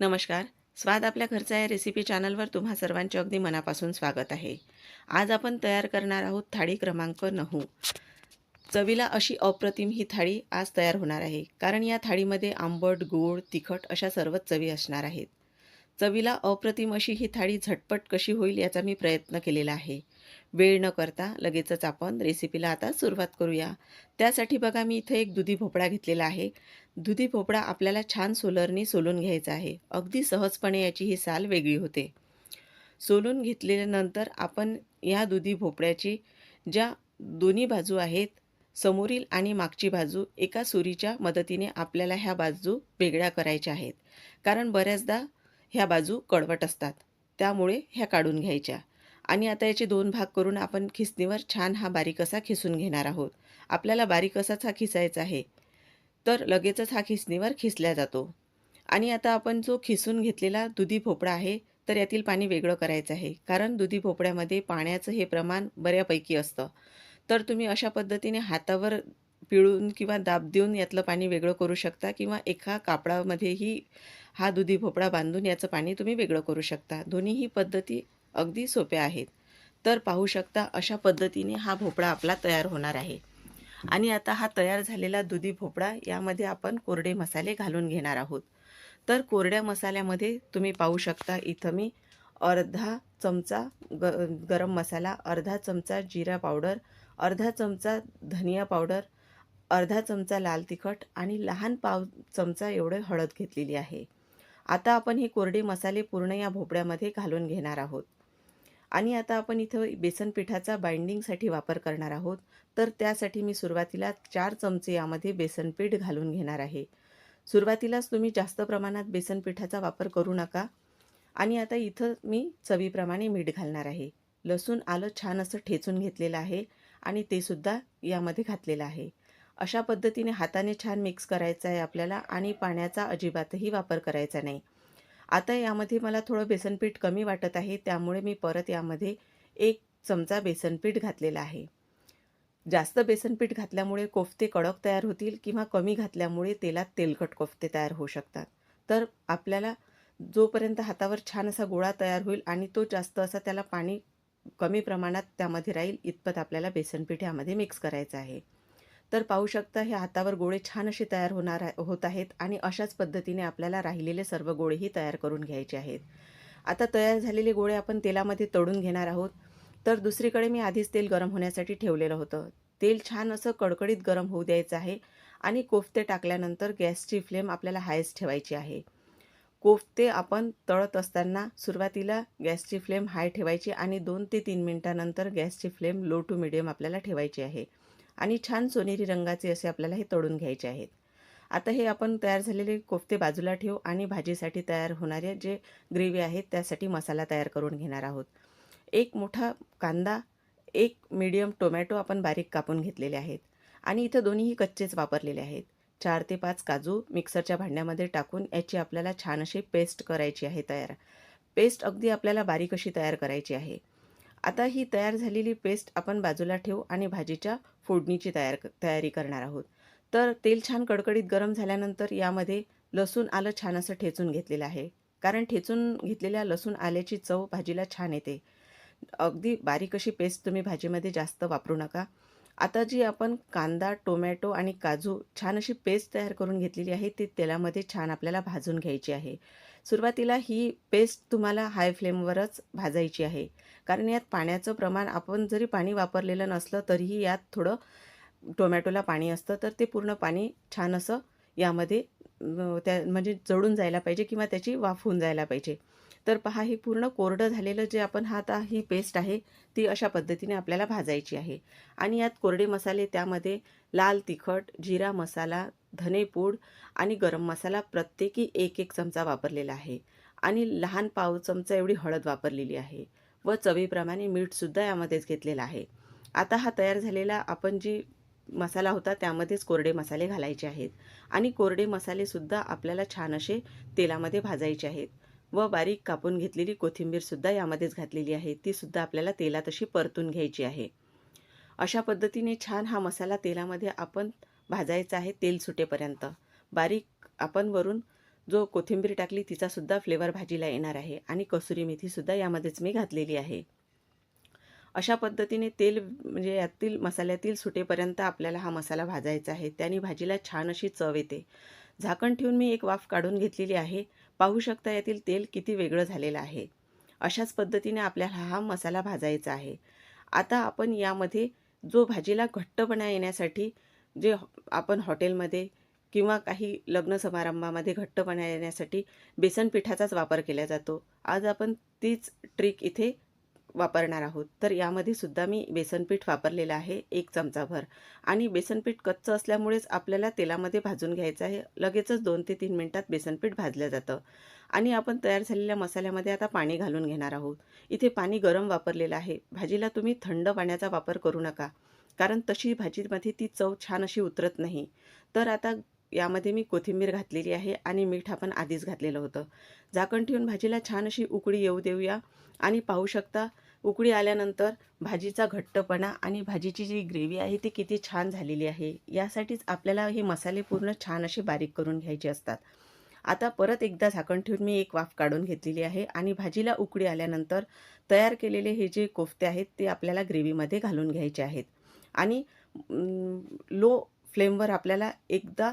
नमस्कार. स्वाद आपल्या घरचा या रेसिपी चॅनलवर तुम्हा सर्वांचे अगदी मनापासून स्वागत आहे. आज आपण तयार करणार आहोत थाळी क्रमांक नऊ. चवीला अशी अप्रतिम ही थाळी आज तयार होणार आहे. कारण या थाळीमध्ये आंबट गोड तिखट अशा सर्वच चवी असणार आहेत. चवीला अप्रतिम अशी ही थाळी झटपट कशी होईल याचा मी प्रयत्न केलेला आहे. वेळ न करता लगेचच आपण रेसिपीला आता सुरुवात करूया. त्यासाठी बघा मी इथे एक दुधी भोपळा घेतलेला आहे. दुधी भोपळा आपल्याला छान सोलरनी सोलून घ्यायचा आहे. अगदी सहजपणे याची ही साल वेगळी होते. सोलून घेतल्यानंतर आपण या दुधी भोपळ्याची ज्या दोन्ही बाजू आहेत समोरील आणि मागची बाजू एका सुरीच्या मदतीने आपल्याला ह्या बाजू वेगळ्या करायच्या आहेत. कारण बऱ्याचदा ह्या बाजू कडवट असतात. त्यामुळे ह्या काढून घ्यायच्या. आणि आता याचे दोन भाग करून आपण खिसणीवर छान हा बारीक असा खिसून घेणार आहोत. आपल्याला बारीक असाच हा खिसायचा आहे. तर लगेचच हा खिसणीवर खिसल्या जातो. आणि आता आपण जो खिसून घेतलेला दुधी भोपळा आहे तर यातील पाणी वेगळं करायचं आहे. कारण दुधी भोपळ्यामध्ये पाण्याचं हे प्रमाण बऱ्यापैकी असतं. तर तुम्ही अशा पद्धतीने हातावर पिळून किंवा दाब देऊन यातलं पाणी वेगळं करू शकता किंवा एका कापडामध्येही हा दुधी भोपळा बांधून याचं पाणी तुम्ही वेगळं करू शकता. दोन्हीही पद्धती अगदी सोप्या आहेत. तर पाहू शकता अशा पद्धतीने हा भोपळा आपला तयार होणार आहे. आणि आता हा तयार झालेला दुधी भोपळा यामध्ये आपण कोरडे मसाले घालून घेणार आहोत. तर कोरड्या मसाल्यामध्ये तुम्ही पाहू शकता इथं मी अर्धा चमचा ग गरम मसाला अर्धा चमचा जिरा पावडर अर्धा चमचा धनिया पावडर अर्धा चमचा लाल तिखट आणि लहान पाव चमचा एवढे हळद घेतलेली आहे. आता आपण हे कोरडे मसाले पूर्ण या भोपळ्यामध्ये घालून घेणार आहोत. आणि आता आपण इथं बेसन पिठाचा बाइंडिंगसाठी वापर करणार आहोत. तर त्यासाठी मी सुरुवातीला चार चमचे यामध्ये बेसन पीठ घालून घेणार आहे. सुरुवातीलाच तुम्ही जास्त प्रमाणात बेसन पिठाचा वापर करू नका. आणि आता इथं मी चवीप्रमाणे मीठ घालणार आहे. लसूण आलं छान असं ठेचून घेतलेलं आहे. आणि तेसुद्धा यामध्ये घातलेलं आहे. अशा पद्धतीने हाताने छान मिक्स करायचं आहे आपल्याला आणि पाण्याचा अजिबातही वापर करायचा नाही. आता यामध्ये मला थोडं बेसनपीठ कमी वाटत आहे त्यामुळे मी परत यामध्ये एक चमचा बेसनपीठ घातलेला आहे. जास्त बेसनपीठ घातल्यामुळे कोफ्ते कडक तयार होतील किंवा कमी घातल्यामुळे तेलात तेलकट कोफ्ते तयार होऊ शकतात. तर आपल्याला जोपर्यंत हातावर छान असा गोळा तयार होईल आणि तो जास्त असा त्याला पाणी कमी प्रमाणात त्यामध्ये राहील इतपत आपल्याला बेसनपीठ यामध्ये मिक्स करायचं आहे. तर पाहू शकता हे हातावर गोळे छान असे तयार होणार होत आहेत आणि अशाच पद्धतीने आपल्याला राहिलेले सर्व गोळेही तयार करून घ्यायचे आहेत. आता तयार झालेले गोळे आपण तेलामध्ये तळून घेणार आहोत. तर दुसरीकडे मी आधीच तेल गरम होण्यासाठी ठेवलेलं होतं. तेल छान असं कडकडीत गरम होऊ द्यायचं आहे आणि कोफ्ते टाकल्यानंतर गॅसची फ्लेम आपल्याला हायच ठेवायची आहे. कोफ्ते आपण तळत असताना सुरुवातीला गॅसची फ्लेम हाय ठेवायची आणि दोन ते तीन मिनटानंतर गॅसची फ्लेम लो टू मिडियम आपल्याला ठेवायची आहे. आणि छान सोनेरी रंगाचे असे आपल्याला हे तळून घ्यायचे आहेत. आता हे आपण तयार झालेले कोफ्ते बाजूला ठेवू आणि भाजीसाठी तयार होणारे जे ग्रेव्ही आहेत त्यासाठी मसाला तयार करून घेणार आहोत. एक मोठा कांदा एक मीडियम टोमॅटो आपण बारीक कापून घेतलेले आहेत आणि इथं दोन्हीही कच्चेच वापरलेले आहेत. चार ते पाच काजू मिक्सरच्या भांड्यामध्ये टाकून याची आपल्याला छान अशी पेस्ट करायची आहे तयार. पेस्ट अगदी आपल्याला बारीक अशी तयार करायची आहे. आता ही तयार झालेली पेस्ट आपण बाजूला ठेवू आणि भाजीच्या फोडणीची तयार तयारी करणार आहोत. तर तेल छान कडकडीत गरम झाल्यानंतर यामध्ये लसूण आलं छान असं ठेचून घेतलेलं आहे. कारण ठेचून घेतलेल्या लसूण आल्याची चव भाजीला छान येते. अगदी बारीक अशी पेस्ट तुम्ही भाजीमध्ये जास्त वापरू नका. आता जी आपण कांदा टोमॅटो आणि काजू छान अशी पेस्ट तयार करून घेतलेली आहे ती तेलामध्ये छान आपल्याला भाजून घ्यायची आहे. सुरुवातीला ही पेस्ट तुम्हाला हाय फ्लेमवरच भाजायची आहे. कारण यात पाण्याचं प्रमाण आपण जरी पाणी वापरलेलं नसलं तरीही यात थोडं टोमॅटोला पाणी असतं तर ते पूर्ण पाणी छान असं यामध्ये त्या म्हणजे जळून जायला पाहिजे किंवा त्याची वाफ होऊन जायला पाहिजे. तर पहा हे पूर्ण कोरडं झालेलं जे आपण हा आता ही पेस्ट आहे ती अशा पद्धतीने आपल्याला भाजायची आहे. आणि यात कोरडे मसाले त्यामध्ये लाल तिखट जिरा मसाला धनेपूड आणि गरम मसाला प्रत्येकी एक एक चमचा वापरलेला आहे. आणि लहान पाव चमचा एवढी हळद वापरलेली आहे व चवीप्रमाणे मीठसुद्धा यामध्येच घेतलेलं आहे. आता हा तयार झालेला आपण जी मसाला होता त्यामध्येच कोरडे मसाले घालायचे आहेत आणि कोरडे मसालेसुद्धा आपल्याला छान असे तेलामध्ये भाजायचे आहेत व बारीक कापून घेतलेली कोथिंबीरसुद्धा यामध्येच घातलेली आहे. तीसुद्धा आपल्याला तेलात अशी परतून घ्यायची आहे. अशा पद्धतीने छान हा मसाला तेलामध्ये आपण भाजायचं आहे तेल सुटेपर्यंत. बारीक आपण वरून जो कोथिंबीर टाकली तिचासुद्धा फ्लेवर भाजीला येणार आहे आणि कसुरी मेथीसुद्धा यामध्येच मी घातलेली आहे. अशा पद्धतीने तेल म्हणजे यातील मसाल्यातील सुटेपर्यंत आपल्याला हा मसाला भाजायचा आहे. त्याने भाजीला छान अशी चव येते. झाकण ठेवून मी एक वाफ काढून घेतलेली आहे. पाहू शकता यातील तेल किती वेगळं झालेलं आहे. अशाच पद्धतीने आपल्याला हा मसाला भाजायचा आहे. आता आपण यामध्ये जो भाजीला घट्टपणा येण्यासाठी जे आपण हॉटेलमध्ये किंवा काही लग्न समारंभामध्ये घट्टपणा येण्यासाठी बेसन पिठाचाच वापर केला जातो. आज आपण तीच ट्रिक इथे वापरणार आहोत. तर यामध्ये सुद्धा मी बेसनपीठ वापरलेलं आहे एक चमचाभर. आणि बेसनपीठ कच्चं असल्यामुळेच आपल्याला तेलामध्ये भाजून घ्यायचं आहे. लगेचच दोन ते तीन मिनटात बेसनपीठ भाजलं जातं. आणि आपण तयार झालेल्या मसाल्यामध्ये आता पाणी घालून घेणार आहोत. इथे पाणी गरम वापरलेलं आहे. भाजीला तुम्ही थंड पाण्याचा वापर करू नका. कारण तशी भाजीमध्ये ती चव छान अशी उतरत नाही. तर आता यामध्ये मी कोथिंबीर घातलेली आहे आणि मीठ आपण आधीच घातलेलं होतं. झाकण ठेवून भाजीला छान अशी उकळी येऊ देऊया. आणि पाहू शकता उकळी आल्यानंतर भाजीचा घट्टपणा आणि भाजीची जी ग्रेव्ही आहे ती किती छान झालेली आहे. यासाठीच आपल्याला हे मसाले पूर्ण छान असे बारीक करून घ्यायचे असतात. आता परत एकदा झाकण ठेवून मी एक वाफ काढून घेतलेली आहे आणि भाजीला उकळी आल्यानंतर तयार केलेले हे जे कोफ्ते आहेत ते आपल्याला ग्रेव्हीमध्ये घालून घ्यायचे आहेत. आणि लो फ्लेमवर आपल्याला एकदा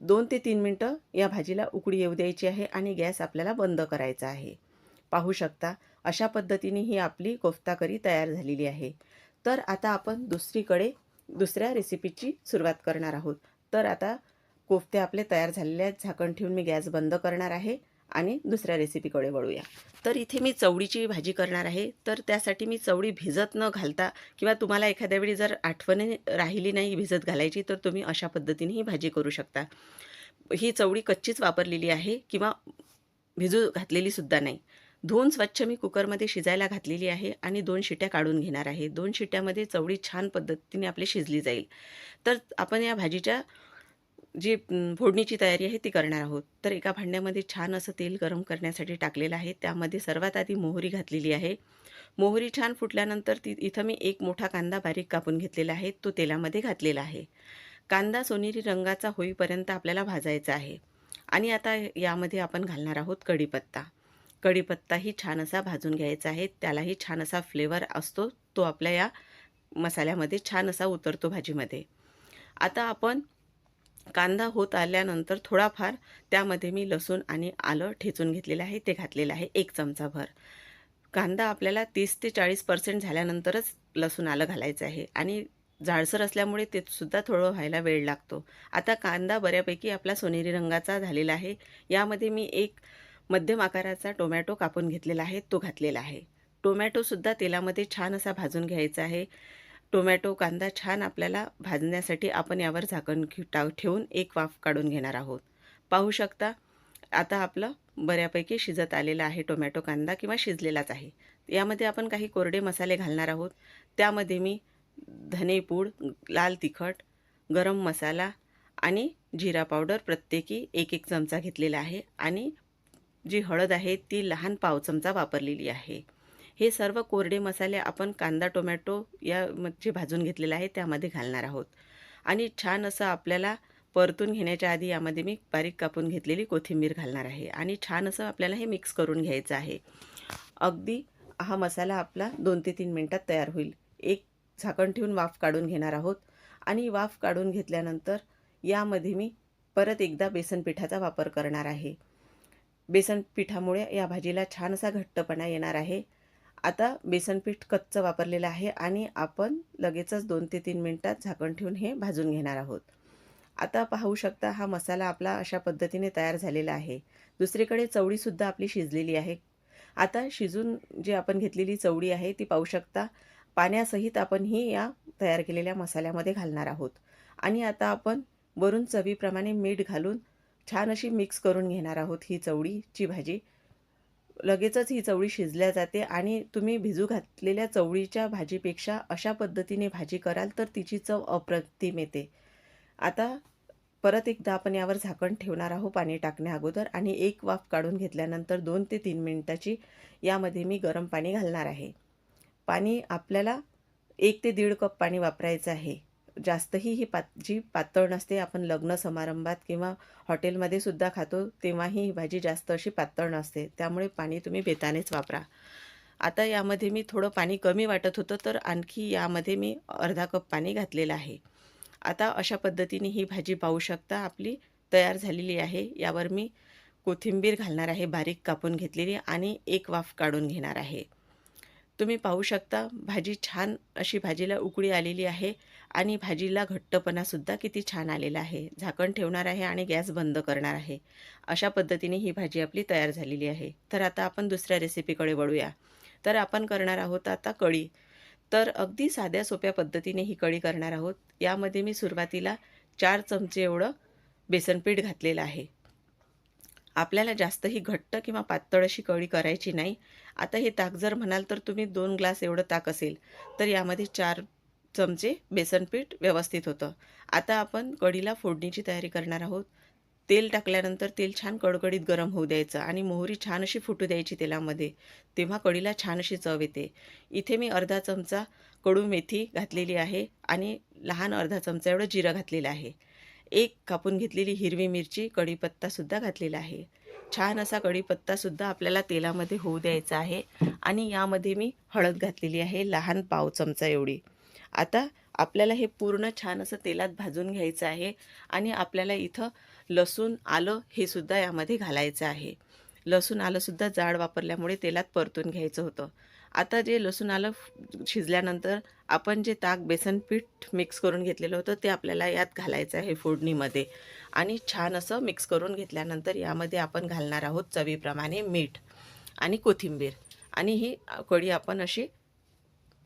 दोन ते तीन मिनटं या भाजीला उकडी येऊ द्यायची आहे आणि गॅस आपल्याला बंद करायचा आहे. पाहू शकता अशा पद्धतीने ही आपली कोफ्ता करी तयार झालेली आहे. तर आता आपण दुसरीकडे दुसऱ्या रेसिपीची सुरुवात करणार आहोत. तर आता कोफ्ते आपले तयार झालेले आहेत. झाकण ठेवून मी गॅस बंद करणार आहे. आणि दुसऱ्या रेसिपीकडे वळूया. तर इथे मी चवडीची भाजी करणार आहे. तर त्यासाठी मी चवडी भिजत न घालता किंवा तुम्हाला एखाद्या वेळी जर आठवणी राहिली नाही भिजत घालायची तर तुम्ही अशा पद्धतीने ही भाजी करू शकता. ही चवडी कच्चीच वापरलेली आहे किंवा भिजू घातलेलीसुद्धा नाही. धुवून स्वच्छ मी कुकरमध्ये शिजायला घातलेली आहे आणि दोन शिट्या काढून घेणार आहे. दोन शिट्यामध्ये चवडी छान पद्धतीने आपली शिजली जाईल. तर आपण या भाजीच्या जी फोडणीची तयारी आहे ती करणार आहोत. तर एका भांड्यामध्ये छान असं तेल गरम करण्यासाठी टाकलेलं आहे. त्यामध्ये सर्वात आधी मोहरी घातलेली आहे. मोहरी छान फुटल्यानंतर ती इथं मी एक मोठा कांदा बारीक कापून घेतलेला आहे. तो तेलामध्ये घातलेला आहे. कांदा सोनेरी रंगाचा होईपर्यंत आपल्याला भाजायचा आहे. आणि आता यामध्ये आपण घालणार आहोत कढीपत्ता. कढीपत्ताही छान असा भाजून घ्यायचा आहे. त्यालाही छान असा फ्लेवर असतो. तो आपल्या या मसाल्यामध्ये छान असा उतरतो भाजीमध्ये. आता आपण कांदा होत आल्यानंतर थोडाफार त्यामध्ये मी लसूण आणि आलं ठेचून घेतलेलं आहे ते घातलेलं आहे एक चमचाभर कांदा आपल्याला तीस ते चाळीस पर्सेंट झाल्यानंतरच लसूण आलं घालायचं आहे आणि जाडसर असल्यामुळे ते सुद्धा थोडं व्हायला वेळ लागतो. आता कांदा बऱ्यापैकी आपला सोनेरी रंगाचा झालेला आहे. यामध्ये मी एक मध्यम आकाराचा टोमॅटो कापून घेतलेला आहे तो घातलेला आहे. टोमॅटोसुद्धा तेलामध्ये छान असा भाजून घ्यायचा आहे. टोमॅटो कांदा छान आपल्याला भाजण्यासाठी आपण यावर झाकण टाव ठेवून एक वाफ काढून घेणार आहोत. पाहू शकता आता आपलं बऱ्यापैकी शिजत आलेलं आहे टोमॅटो कांदा किंवा शिजलेलाच आहे. यामध्ये आपण काही कोरडे मसाले घालणार आहोत. त्यामध्ये मी धनेपूड लाल तिखट गरम मसाला आणि जिरा पावडर प्रत्येकी एक एक चमचा घेतलेला आहे आणि जी हळद आहे ती लहान पाव चमचा वापरलेली आहे. हे सर्व कोरडे मसाले आपण कांदा टोमॅटो या जे भाजून घेतलेलं आहे त्यामध्ये घालणार आहोत. आणि छान असं आपल्याला परतून घेण्याच्या आधी यामध्ये मी बारीक कापून घेतलेली कोथिंबीर घालणार आहे. आणि छान असं आपल्याला हे मिक्स करून घ्यायचं आहे. अगदी हा मसाला आपला दोन ते तीन मिनटात तयार होईल. एक झाकण ठेवून वाफ काढून घेणार आहोत. आणि वाफ काढून घेतल्यानंतर यामध्ये मी परत एकदा बेसन पिठाचा वापर करणार आहे. बेसन पिठामुळे या भाजीला छान असा घट्टपणा येणार आहे. आता बेसन पीठ कच्चं वापरलेलं आहे आणि आपण लगेचच दोन ते तीन मिनटात झाकण ठेवून हे भाजून घेणार आहोत. आता पाहू शकता हा मसाला आपला अशा पद्धतीने तयार झालेला आहे. दुसरीकडे चवळीसुद्धा आपली शिजलेली आहे. आता शिजून जी आपण घेतलेली चवळी आहे ती पाहू शकता. पाण्यासहित आपण ही या तयार केलेल्या मसाल्यामध्ये घालणार आहोत. आणि आता आपण वरून चवीप्रमाणे मीठ घालून छान अशी मिक्स करून घेणार आहोत ही चवळीची भाजी. लगेचच ही चवळी शिजल्या जाते आणि तुम्ही भिजू घातलेल्या चवळीच्या भाजीपेक्षा अशा पद्धतीने भाजी कराल तर तिची चव अप्रतिम येते. आता परत एकदा आपण यावर झाकण ठेवणार आहोत पाणी टाकण्या अगोदर आणि एक वाफ काढून घेतल्यानंतर दोन ते तीन मिनटाची यामध्ये मी गरम पाणी घालणार आहे. पाणी आपल्याला एक ते दीड कप पाणी वापरायचं आहे. जास्तही ही पात जी पातळ नसते आपण लग्न समारंभात किंवा हॉटेलमध्ये सुद्धा खातो तेव्हाही ही भाजी जास्त अशी पातळ नसते. त्यामुळे पाणी तुम्ही बेतानेच वापरा. आता यामध्ये मी थोडं पाणी कमी वाटत होतं तर आणखी यामध्ये मी अर्धा कप पाणी घातलेलं आहे. आता अशा पद्धतीने ही भाजी पाहू शकता आपली तयार झालेली आहे. यावर मी कोथिंबीर घालणार आहे बारीक कापून घेतलेली आणि एक वाफ काढून घेणार आहे. तुम्ही पाहू शकता भाजी छान अशी भाजीला उकळी आलेली आहे आणि भाजीला घट्टपणासुद्धा किती छान आलेला आहे. झाकण ठेवणार आहे आणि गॅस बंद करणार आहे. अशा पद्धतीने ही भाजी आपली तयार झालेली आहे. तर आता आपण दुसऱ्या रेसिपीकडे वळूया. तर आपण करणार आहोत आता कढी. तर अगदी साध्या सोप्या पद्धतीने ही कढी करणार आहोत. यामध्ये मी सुरुवातीला चार चमचे एवढं बेसनपीठ घातलेलं आहे. आपल्याला जास्तही घट्ट किंवा पातळ अशी कळी करायची नाही. आता हे ताक जर म्हणाल तर तुम्ही दोन ग्लास एवढं ताक असेल तर यामध्ये चार चमचे बेसनपीठ व्यवस्थित होतं. आता आपण कढीला फोडणीची तयारी करणार आहोत. तेल टाकल्यानंतर तेल छान कडकडीत गरम होऊ द्यायचं आणि मोहरी छान अशी फुटू द्यायची तेलामध्ये. तेव्हा कढीला छान अशी चव येते. इथे मी अर्धा चमचा कडू मेथी घातलेली आहे आणि लहान अर्धा चमचा एवढं जिरं घातलेलं आहे. एक कापून घेतलेली हिरवी मिरची कढीपत्तासुद्धा घातलेला आहे. छान असा कढीपत्तासुद्धा आपल्याला तेलामध्ये होऊ द्यायचा आहे आणि यामध्ये मी हळद घातलेली आहे लहान पाव चमचा एवढी. आता आपल्याला हे पूर्ण छान असं तेलात भाजून घ्यायचं आहे आणि आपल्याला इथं लसूण आलं हे सुद्धा यामध्ये घालायचं आहे. लसूण आलंसुद्धा जाड वापरल्यामुळे तेलात परतून घ्यायचं होतं. आता जे लसूण आलं शिजल्यानंतर आपण जे ताक बेसन पीठ मिक्स करून घेतलेलं होतं ते आपल्याला यात घालायचं आहे फोडणीमध्ये. आणि छान असं मिक्स करून घेतल्यानंतर यामध्ये आपण घालणार आहोत चवीप्रमाणे मीठ आणि कोथिंबीर. आणि ही कढी आपण अशी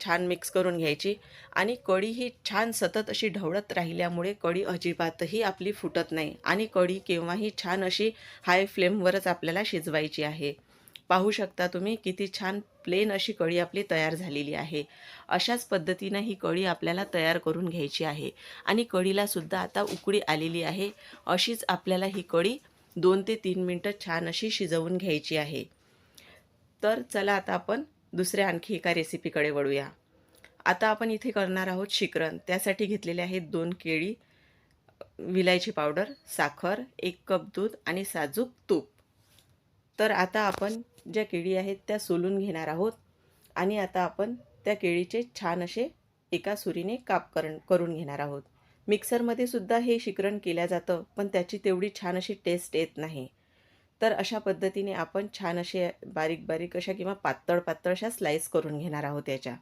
छान मिक्स करून घ्यायची. आणि कढी ही छान सतत अशी ढवळत राहिल्यामुळे कढी अजिबातही आपली फुटत नाही. आणि कढी केव्हाही छान अशी हाय फ्लेमवरच आपल्याला शिजवायची आहे. पाहू शकता तुम्ही किती छान प्लेन अशी कढी आपली तयार झालेली आहे. अशाच पद्धतीनं ही कढी आपल्याला तयार करून घ्यायची आहे. आणि कढीलासुद्धा आता उकळी आलेली आहे. अशीच आपल्याला ही कढी दोन ते तीन मिनटं छान अशी शिजवून घ्यायची आहे. तर चला आता आपण दुसऱ्या आणखी एका रेसिपीकडे वळूया. आता आपण इथे करणार आहोत शिकरण. त्यासाठी घेतलेले आहेत दोन केळी विलायची पावडर साखर एक कप दूध आणि साजूक तूप. तर आता आपण ज्या केळी आहेत त्या सोलून घेणार आहोत. आणि आता आपण त्या केळीचे छान असे एका सुरीने काप करण करून घेणार आहोत. मिक्सरमध्ये सुद्धा हे शिकरण केलं जातं पण त्याची तेवढी छान अशी टेस्ट येत नाही. तर अशा पद्धतीने आपण छान असे बारीक बारीक अशा किंवा पातळ पातळ अशा स्लाईस करून घेणार आहोत याच्या.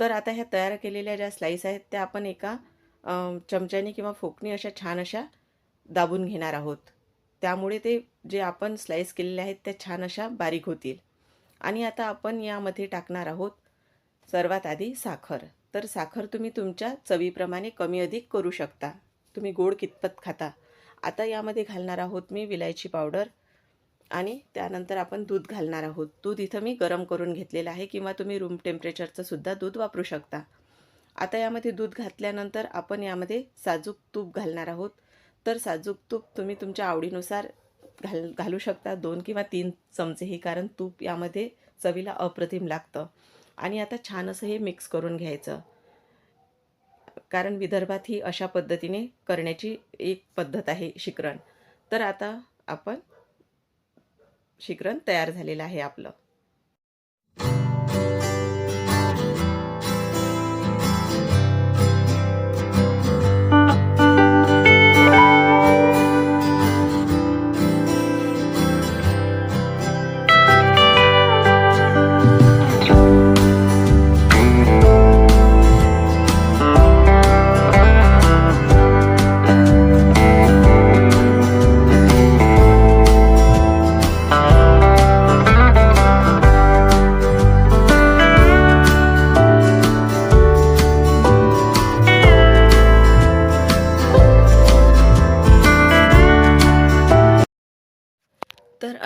तर आता ह्या तयार केलेल्या ज्या स्लाईस आहेत त्या आपण एका चमच्याने किंवा फोकणी अशा छान अशा दाबून घेणार आहोत. त्यामुळे ते जे आपण स्लाईस केलेले आहेत त्या छान अशा बारीक होतील. आणि आता आपण यामध्ये टाकणार आहोत सर्वात आधी साखर. तर साखर तुम्ही तुमच्या चवीप्रमाणे कमी अधिक करू शकता. तुम्ही गोड कितपत खाता. आता यामध्ये घालणार आहोत मी विलायची पावडर आणि त्यानंतर आपण दूध घालणार आहोत. दूध इथं मी गरम करून घेतलेलं आहे किंवा तुम्ही रूम टेम्परेचरचं सुद्धा दूध वापरू शकता. आता यामध्ये दूध घातल्यानंतर आपण यामध्ये साजूक तूप घालणार आहोत. तर साजूक तूप तुम्ही तुमच्या आवडीनुसार घाल घालू शकता. दोन किंवा तीन चमचेही कारण तूप यामध्ये चवीला अप्रतिम लागतं. आणि आता छान असं हे मिक्स करून घ्यायचं. कारण विदर्भात ही अशा पद्धतीने करण्याची एक पद्धत आहे शिकरण. तर आता आपण शिकरण तयार झालेलं आहे आपलं.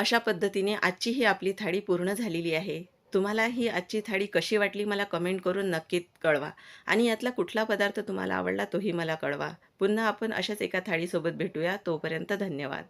अशा पद्धतीने आजची ही आपली थाळी पूर्ण झालेली आहे. तुम्हाला ही आजची थाळी कशी वाटली मला कमेंट करून नक्कीच कळवा. आणि यातला कुठला पदार्थ तुम्हाला आवडला तोही मला कळवा. पुन्हा आपण अशाच एका थाळीसोबत भेटूया. तोपर्यंत धन्यवाद.